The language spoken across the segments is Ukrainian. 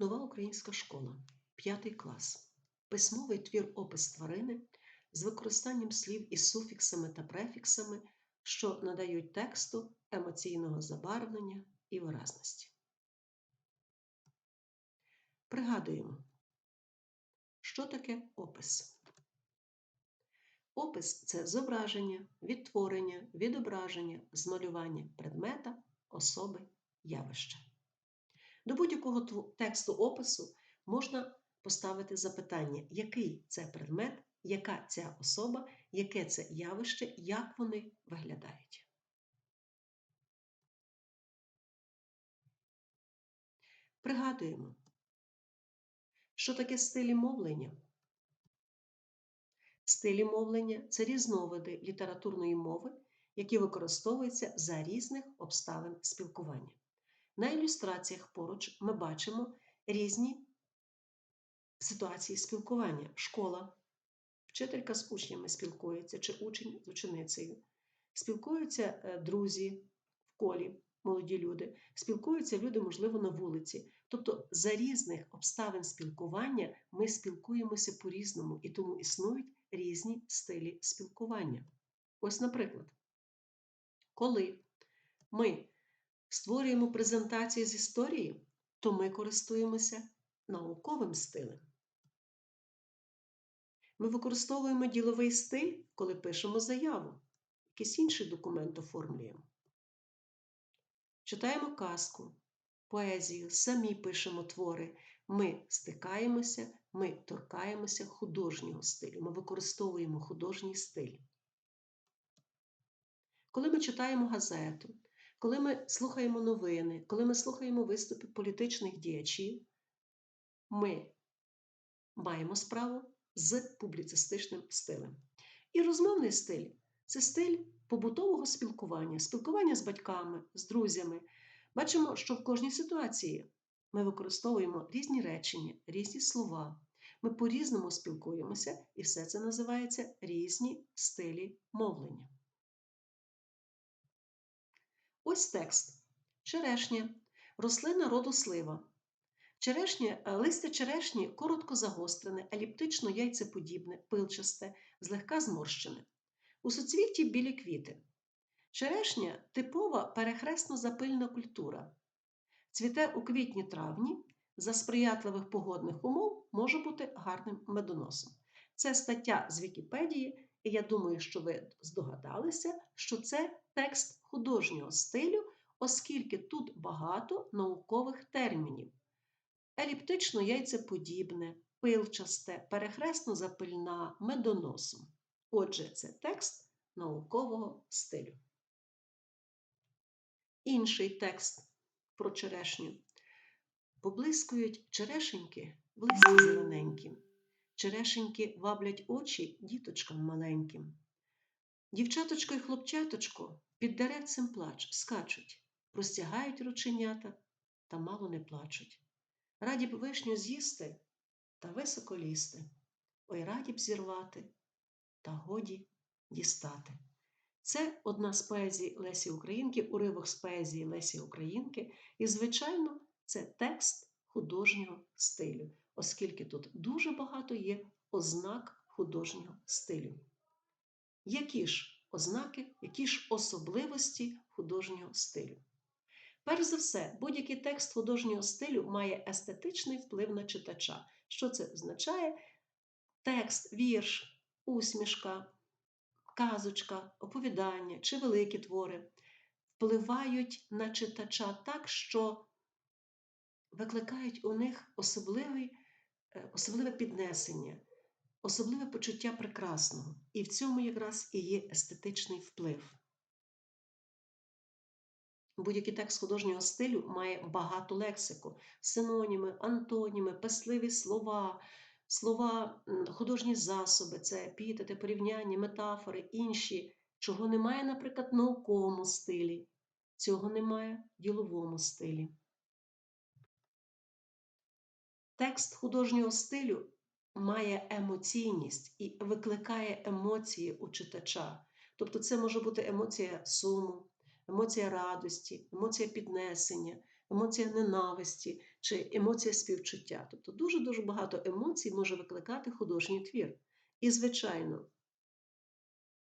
Нова українська школа, 5 клас. Письмовий твір опис тварини з використанням слів із суфіксами та префіксами, що надають тексту емоційного забарвлення і виразності. Пригадуємо, що таке опис. Опис це зображення, відтворення, відображення, змалювання предмета, особи, явища. До будь-якого тексту опису можна поставити запитання, який це предмет, яка ця особа, яке це явище, як вони виглядають. Пригадуємо, що таке стилі мовлення. Стилі мовлення це різновиди літературної мови, які використовуються за різних обставин спілкування. На ілюстраціях поруч ми бачимо різні ситуації спілкування. Школа, вчителька з учнями спілкується, чи учень з ученицею. Спілкуються е, друзі в колі, молоді люди, спілкуються люди, можливо, на вулиці. Тобто за різних обставин спілкування ми спілкуємося по-різному, і тому існують різні стилі спілкування. Ось, наприклад, коли ми створюємо презентації з історії, то ми користуємося науковим стилем. Ми використовуємо діловий стиль, коли пишемо заяву, якийсь інший документ оформлюємо. Читаємо казку, поезію, самі пишемо твори. Ми стикаємося, ми торкаємося художнього стилю. Ми використовуємо художній стиль. Коли ми читаємо газету, коли ми слухаємо новини, коли ми слухаємо виступи політичних діячів, ми маємо справу з публіцистичним стилем. І розмовний стиль це стиль побутового спілкування, спілкування з батьками, з друзями. Бачимо, що в кожній ситуації ми використовуємо різні речення, різні слова. Ми по-різному спілкуємося, і все це називається різні стилі мовлення. Ось текст. Черешня. Рослина роду слива. Черешня, е, листя черешні коротко загострене, еліптично яйцеподібне, пилчасте, злегка зморщене. У суцвітті білі квіти. Черешня типова перехресно-запильна культура. Цвіте у квітні-травні, за сприятливих погодних умов може бути гарним медоносом. Це стаття з Вікіпедії, і я думаю, що ви здогадалися, що це текст художнього стилю, оскільки тут багато наукових термінів. Еліптично яйцеподібне, пилчасте, перехресно запильна, медоносом. Отже, це текст наукового стилю. Інший текст про черешню. Поблискують черешеньки в листі зелененькім. Черешеньки ваблять очі діточкам маленьким. Дівчаточко й хлопчаточко під деревцем плач, скачуть, простягають рученята та мало не плачуть. Раді б вишню з'їсти та високо лізти. Ой раді б зірвати, та годі дістати. Це одна з поезій Лесі Українки, уривок з поезії Лесі Українки, і, звичайно, це текст художнього стилю, оскільки тут дуже багато є ознак художнього стилю. Які ж ознаки, які ж особливості художнього стилю? Перш за все, будь-який текст художнього стилю має естетичний вплив на читача. Що це означає? Текст, вірш, усмішка, казочка, оповідання чи великі твори впливають на читача так, що викликають у них особливий, особливе піднесення, особливе почуття прекрасного. І в цьому якраз і є естетичний вплив. Будь-який текст художнього стилю має багато лексику, синоніми, антоніми, песливі слова, слова, художні засоби, це епітети, порівняння, метафори, інші, чого немає, наприклад, в науковому стилі, цього немає в діловому стилі. Текст художнього стилю має емоційність і викликає емоції у читача. Тобто, це може бути емоція суму, емоція радості, емоція піднесення, емоція ненависті чи емоція співчуття. Тобто дуже-дуже багато емоцій може викликати художній твір. І, звичайно,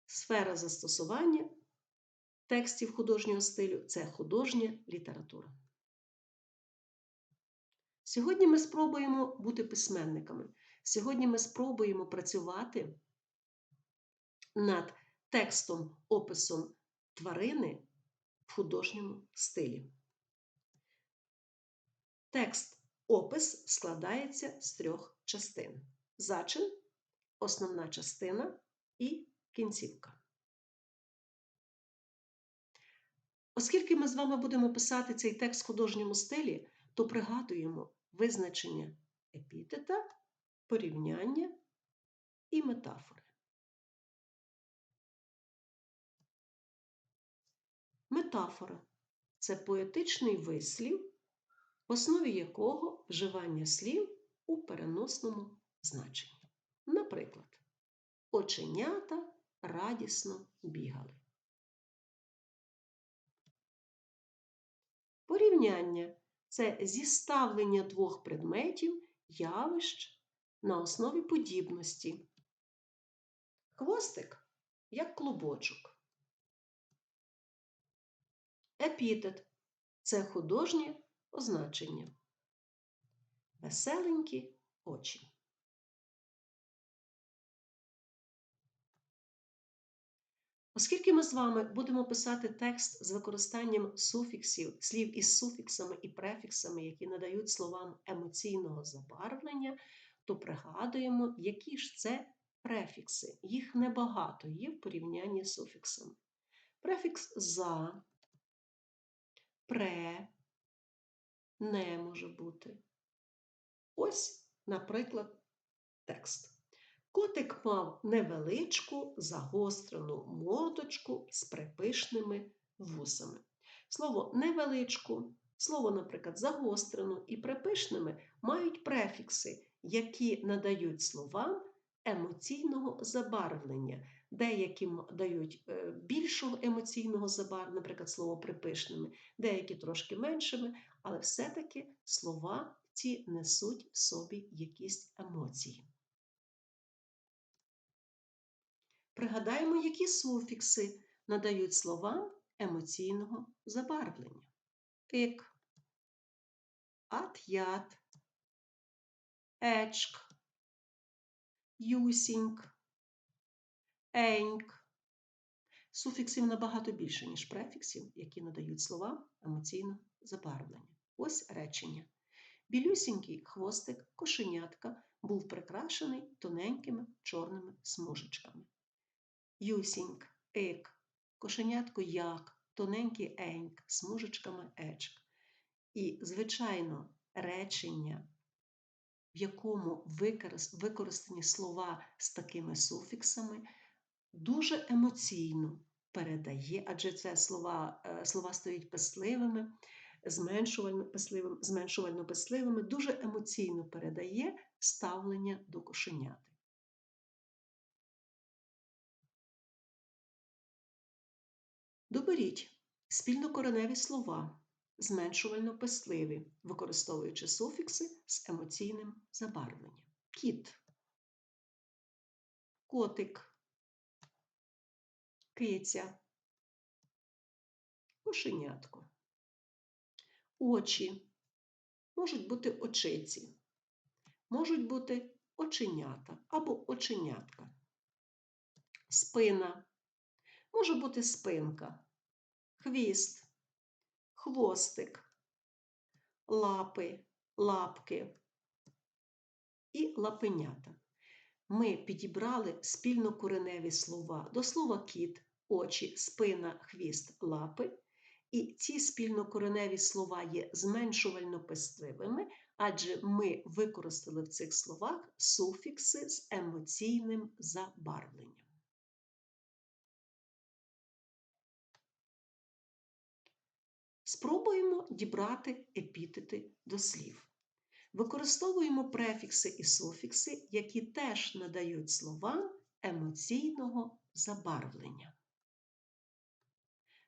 сфера застосування текстів художнього стилю це художня література. Сьогодні ми спробуємо бути письменниками. Сьогодні ми спробуємо працювати над текстом, описом тварини в художньому стилі. Текст опис складається з трьох частин: зачин, основна частина і кінцівка. Оскільки ми з вами будемо писати цей текст в художньому стилі, то пригадуємо визначення епітета, порівняння і метафори. Метафора це поетичний вислів, в основі якого вживання слів у переносному значенні. Наприклад, оченята радісно бігали. Порівняння це зіставлення двох предметів, явищ на основі подібності. Хвостик як клубочок. Епітет це художнє означення. Веселенькі очі. Оскільки ми з вами будемо писати текст з використанням суфіксів, слів із суфіксами і префіксами, які надають словам емоційного забарвлення, то пригадуємо, які ж це префікси. Їх небагато є в порівнянні з суфіксами. Префікс за, пре, не може бути. Ось, наприклад, текст. Котик мав невеличку загострену мордочку з припишними вусами. Слово невеличку, слово, наприклад, загострену і припишними мають префікси, які надають словам емоційного забарвлення. Деякі дають е, більшого емоційного забарвлення, наприклад, слово припишними, деякі трошки меншими, але все-таки слова ці несуть в собі якісь емоції. Пригадаємо, які суфікси надають словам емоційного забарвлення. Ик, ат-ят, ечк, юсіньк, еньк. Суфіксів набагато більше, ніж префіксів, які надають словам емоційного забарвлення. Ось речення. Білюсінький хвостик кошенятка був прикрашений тоненькими чорними смужечками. Юсіньк, ек, кошенятко як, тоненький еньк, смужечками ечк. І, звичайно, речення, в якому використані слова з такими суфіксами, дуже емоційно передає, адже це слова е, слова стають писливими, зменшувально-писливими, зменшувально-писливими, дуже емоційно передає ставлення до кошеняти. Доберіть спільнокореневі слова, зменшувально писливі, використовуючи суфікси з емоційним забарвленням. Кіт, котик, киця, кошенятко. Очі. Можуть бути очиці, можуть бути оченята або оченятка. Спина. Може бути спинка хвіст, хвостик, лапи, лапки і лапенята. Ми підібрали спільнокореневі слова до слова кіт, очі, спина, хвіст, лапи. І ці спільнокореневі слова є зменшувально пестливими, адже ми використали в цих словах суфікси з емоційним забарвленням. Спробуємо дібрати епітети до слів. Використовуємо префікси і суфікси, які теж надають словам емоційного забарвлення.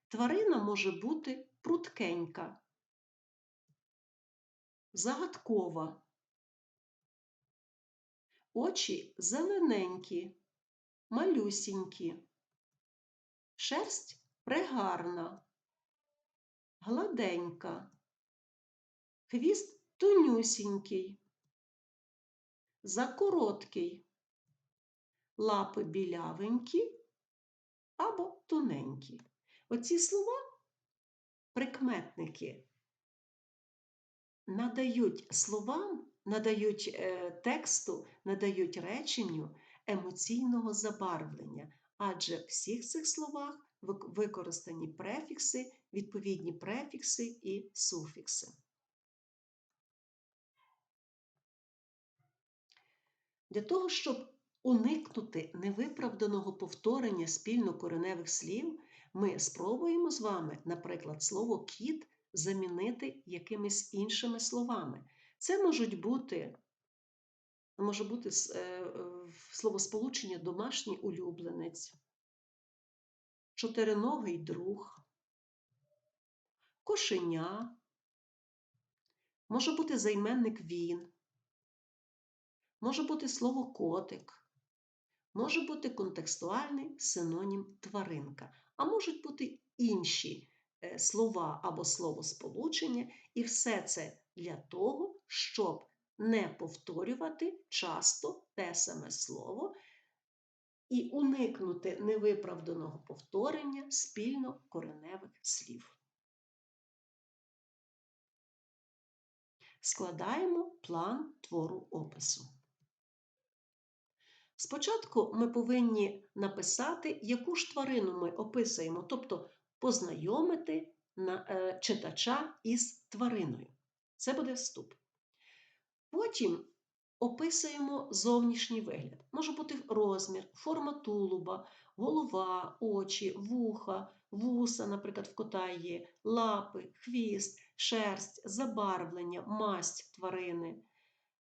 Тварина може бути пруткенька, загадкова. Очі зелененькі, малюсінькі. Шерсть пригарна, гладенька, хвіст тонюсінький, закороткий, лапи білявенькі або тоненькі. Оці слова, прикметники, надають словам, надають е, тексту, надають реченню емоційного забарвлення, адже в всіх цих словах використані префікси, відповідні префікси і суфікси. Для того, щоб уникнути невиправданого повторення спільнокореневих слів, ми спробуємо з вами, наприклад, слово кіт замінити якимись іншими словами. Це можуть бути, може бути е, словосполучення домашній улюбленець, чотириногий друг, кошеня, може бути займенник він, може бути слово котик, може бути контекстуальний синонім тваринка, а можуть бути інші е, слова або словосполучення, і все це для того, щоб не повторювати часто те саме слово і уникнути невиправданого повторення спільно кореневих слів. Складаємо план твору опису. Спочатку ми повинні написати, яку ж тварину ми описуємо, тобто познайомити е, читача із твариною. Це буде вступ. Потім описуємо зовнішній вигляд. Може бути розмір, форма тулуба, голова, очі, вуха, вуса, наприклад, в кота є, лапи, хвіст, шерсть, забарвлення, масть тварини.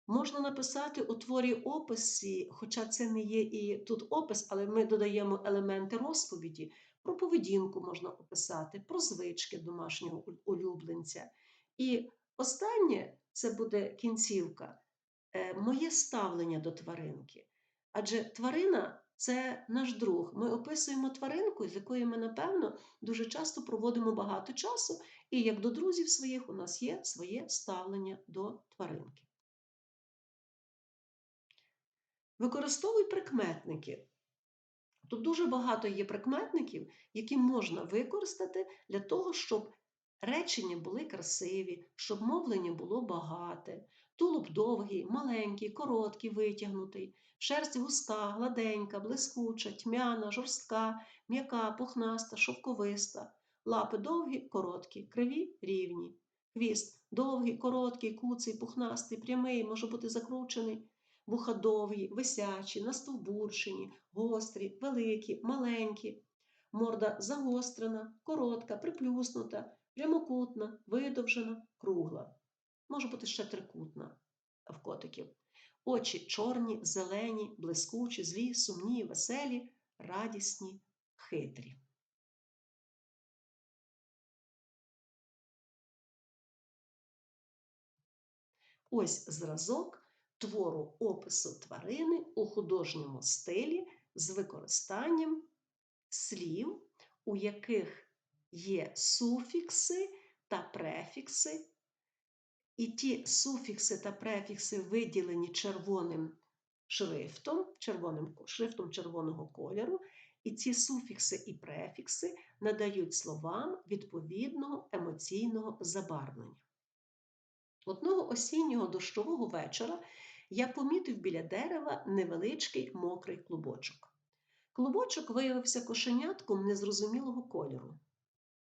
Можна написати у творі описі, хоча це не є і тут опис, але ми додаємо елементи розповіді. Про поведінку можна описати, про звички домашнього улюбленця. І останнє це буде кінцівка, е, моє ставлення до тваринки. Адже тварина це наш друг. Ми описуємо тваринку, з якою ми, напевно, дуже часто проводимо багато часу, і як до друзів своїх у нас є своє ставлення до тваринки. Використовуй прикметники. Тут дуже багато є прикметників, які можна використати для того, щоб речення були красиві, щоб мовлення було багате, тулуб довгий, маленький, короткий, витягнутий, шерсть густа, гладенька, блискуча, тьмяна, жорстка, м'яка, пухнаста, шовковиста, лапи довгі, короткі, криві, рівні. Хвіст довгий, короткий, куций, пухнастий, прямий, може бути закручений вуха довгі, висячі, настовбурчені, гострі, великі, маленькі, морда загострена, коротка, приплюснута, прямокутна, видовжена, кругла. Може бути ще трикутна в котиків. Очі чорні, зелені, блискучі, злі, сумні, веселі, радісні, хитрі. Ось зразок твору опису тварини у художньому стилі з використанням слів, у яких є суфікси та префікси, і ті суфікси та префікси виділені червоним шрифтом, червоним шрифтом червоного кольору, і ці суфікси і префікси надають словам відповідного емоційного забарвлення. Одного осіннього дощового вечора я помітив біля дерева невеличкий мокрий клубочок. Клубочок виявився кошенятком незрозумілого кольору.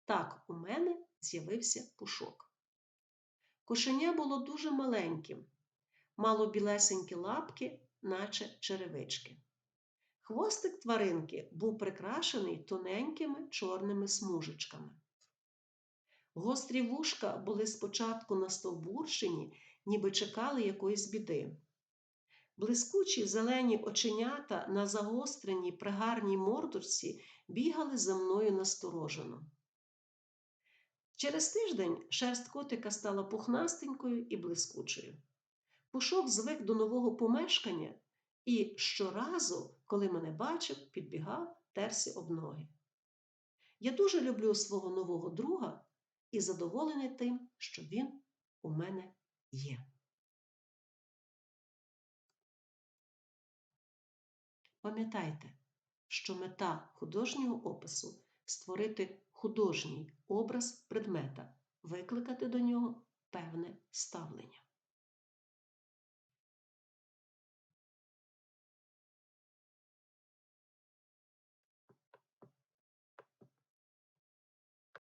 Так, у мене з'явився пушок. Кошеня було дуже маленьким, мало білесенькі лапки, наче черевички. Хвостик тваринки був прикрашений тоненькими чорними смужечками. Гострі вушка були спочатку настовбуршені, ніби чекали якоїсь біди. Блискучі зелені оченята на загостреній пригарній мордочці бігали за мною насторожено. Через тиждень шерсть котика стала пухнастенькою і блискучою. Пушок звик до нового помешкання і щоразу, коли мене бачив, підбігав, терся об ноги. Я дуже люблю свого нового друга і задоволений тим, що він у мене є. Пам'ятайте, що мета художнього опису створити художній образ предмета, викликати до нього певне ставлення.